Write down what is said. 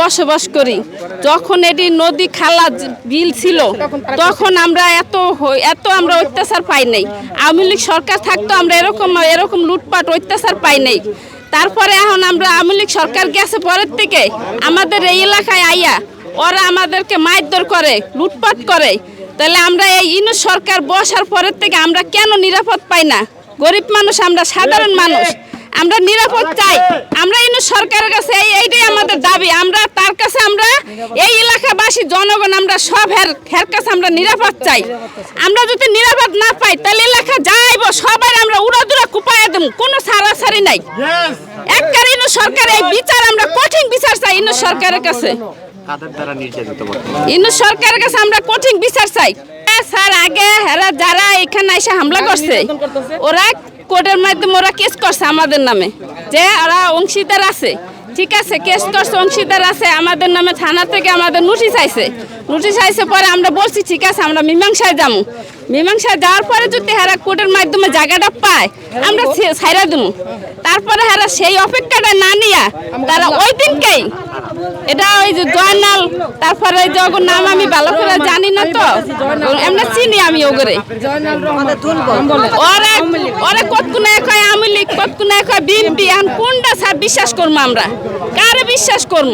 বসবাস করি। যখন এটি নদী খালা বিল ছিল, তখন আমরা এত এত আমরা অত্যাচার পাই নাই। আওয়ামী লীগ সরকার থাকতো, আমরা এরকম এরকম লুটপাট, অত্যাচার পাই নাই। তারপরে এখন আমরা আওয়ামী লীগ সরকার গেছে, পরের থেকে আমাদের এই এলাকায় আইয়া ওরা আমাদেরকে মারধর করে, লুটপাট করে। তাহলে আমরা এই ইনু সরকার বসার পরের থেকে আমরা কেন নিরাপদ পাই না? গরিব মানুষ, আমরা সাধারণ মানুষ। আমরা নিরাপদ চাই। আমরা ইনু সরকারের কাছে এই এইটাই আমাদের দাবি আমরা তার কাছে আমরা এই এলাকাবাসী জনগণ আমরা সব হের হের কাছে আমরা নিরাপদ চাই। আমরা যদি নিরাপদ না পাই তাহলে এলাকা যাইব সবাই আমরা উড়াদুরা কুপায় দেব কোনো সারাসারি নাই। একবার ইনু সরকার এই বিচার আমরা কঠিন বিচার চাই ইনু সরকারের কাছে। কাদের দ্বারা নির্যাতিত বর্তমানে? ইনু সরকারের কাছে আমরা কঠিন বিচার চাই। হ্যাঁ, স্যার আগে হেরা যারা এখানে এসে হামলা করছে ওরা কোর্টের মাধ্যমে ওরা কেস করছে আমাদের নামে। যে ওরা অংশীদার আছে ঠিক আছে কেস করছে অংশীদার আছে আমাদের নামে থানা থেকে আমাদের নোটিশ আইছে। নোটিশ আইসে পরে আমরা বলছি ঠিক আছে আমরা মীমাংসায় যাব মীমাংসায় যাওয়ার পরে যদি হেরা কোর্টের মাধ্যমে জায়গাটা পায় আমরা ছাইরা দেবো তারপরে হেরা সেই অপেক্ষাটা না নিয়া তারা ওই দিনকেই এটা ওই যে জয়নাল তারপরে ওই যে নাম আমি ভালো করে জানি না তো এমনি চিনি আমি ওগরে। ওরা ওরা কয় আওয়ামী লীগ কতকুনে কয় বিএনপি এখন কোনটা বিশ্বাস করব আমরা? কারে বিশ্বাস করব